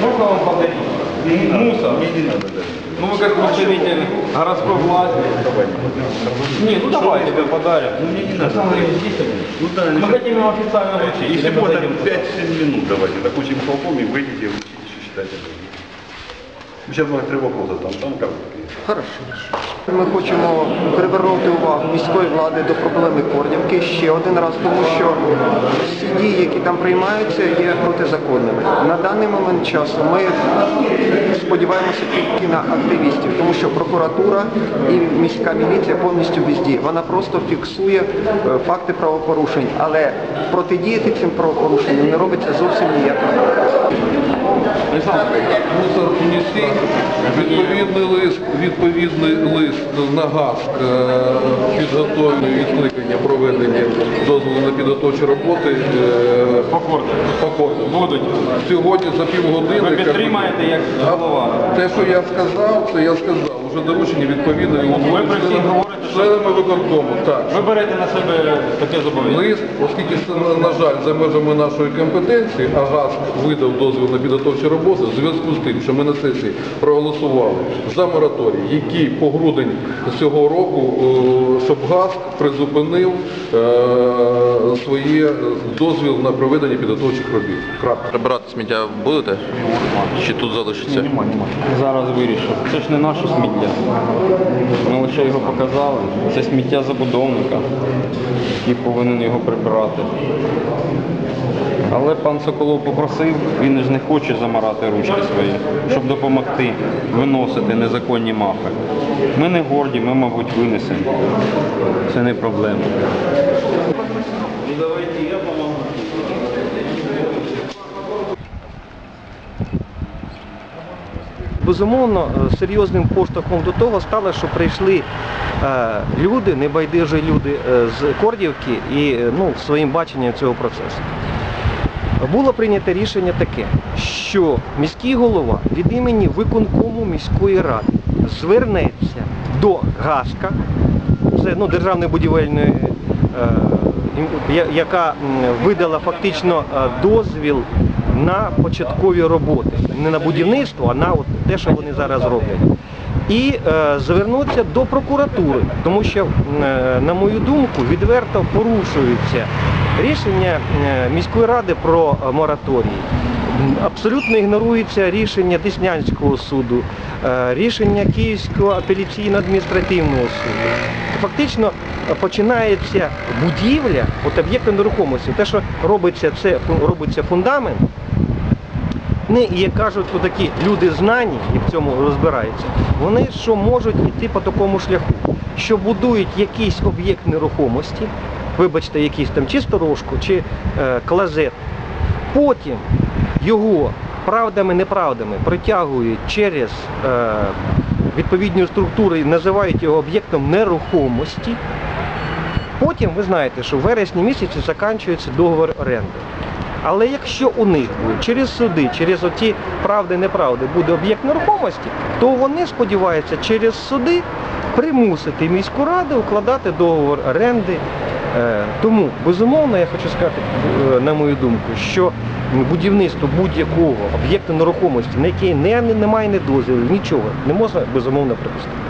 Можно вам подарить? Мусор. Мне не надо даже. Ну вы как представитель городской власти. Не, ну давай тебе подарим. Ну, мне не надо. Ну да, Мы хотим его официально вручить. если можно дадим? 5-7 минут давайте, допустим, полком и выйдите, вручите, что считаете. Сейчас будет три вопроса, там, там как. Ми хочемо привернути увагу міської влади до проблеми Кордівки ще один раз, тому що всі дії, які там приймаються, є протизаконними. На даний момент часу ми сподіваємося тільки на активістів, тому що прокуратура і міська міліція повністю бездіє. Вона просто фіксує е, факти правопорушень, але протидіяти цим правопорушенням не робиться зовсім ніяк. Мусор Thank you. Відповідний лист, відповідний лист на ГАСК е, підготовлений відкликання проведення дозволу на підготовчі роботи е, По. Будуть. Сьогодні за півгодини. Ви підтримаєте як голова? Те, що я сказав, це я сказав. Уже доручення відповідно Ви всіх членами- говорите, членами виконкому. Так. Ви берете на себе таке зобов'язання. Лист, оскільки це, на- жаль, за межами нашої компетенції, а ГАСК видав дозвіл на підготовчі роботи, в зв'язку з тим, що ми на сесії проголосували за мораторій, який по грудень цього року, е, щоб ГАСК призупинив е, своє дозвіл на проведення підготовчих робіт. Крапка. Прибирати сміття будете? Чи тут залишиться? Зараз вирішу. Це ж не наше сміття. Ми лише його показали. Це сміття забудовника, який повинен його прибирати. Але пан Соколов попросив, він ж не хоче замарати ручки свої, щоб допомогти виносити незаконні мафи. Ми не горді, ми, мабуть, винесемо. Це не проблема. Ну давайте я допомогу. Безумовно, е, серйозним поштовхом до того стало, що прийшли е, люди, небайдужі люди е, з Кордівки і ну, своїм баченням цього процесу. Було прийнято рішення таке, що міський голова від імені виконкому міської ради звернеться до ГАСКа, це ну, державної будівельної, е, яка видала фактично е, дозвіл на початкові роботи. Не на будівництво, а на от те, що вони зараз роблять. І е, звернуться до прокуратури, тому що, е, на мою думку, відверто порушуються рішення е, міської ради про е, мораторій. Абсолютно ігнорується рішення Деснянського суду, е, рішення Київського апеляційно-адміністративного суду. Фактично починається будівля от об'єкту нерухомості. Те, що робиться, це робиться фундамент. Не, як кажуть, такі люди знані і в цьому розбираються, вони що можуть йти по такому шляху, що будують якийсь об'єкт нерухомості, вибачте, якийсь там чи сторожку, чи е, клазет, потім його правдами-неправдами притягують через е, відповідні структури і називають його об'єктом нерухомості. Потім ви знаєте, що в вересні місяці закінчується договор оренди. Але якщо у них через суди, через оті правди-неправди буде об'єкт нерухомості, то вони сподіваються через суди примусити міську раду укладати договор оренди. Е, Тому, безумовно, я хочу сказати, е, на мою думку, що будівництво будь-якого об'єкту нерухомості, на який немає ні дозвілів, нічого, не можна безумовно припустити.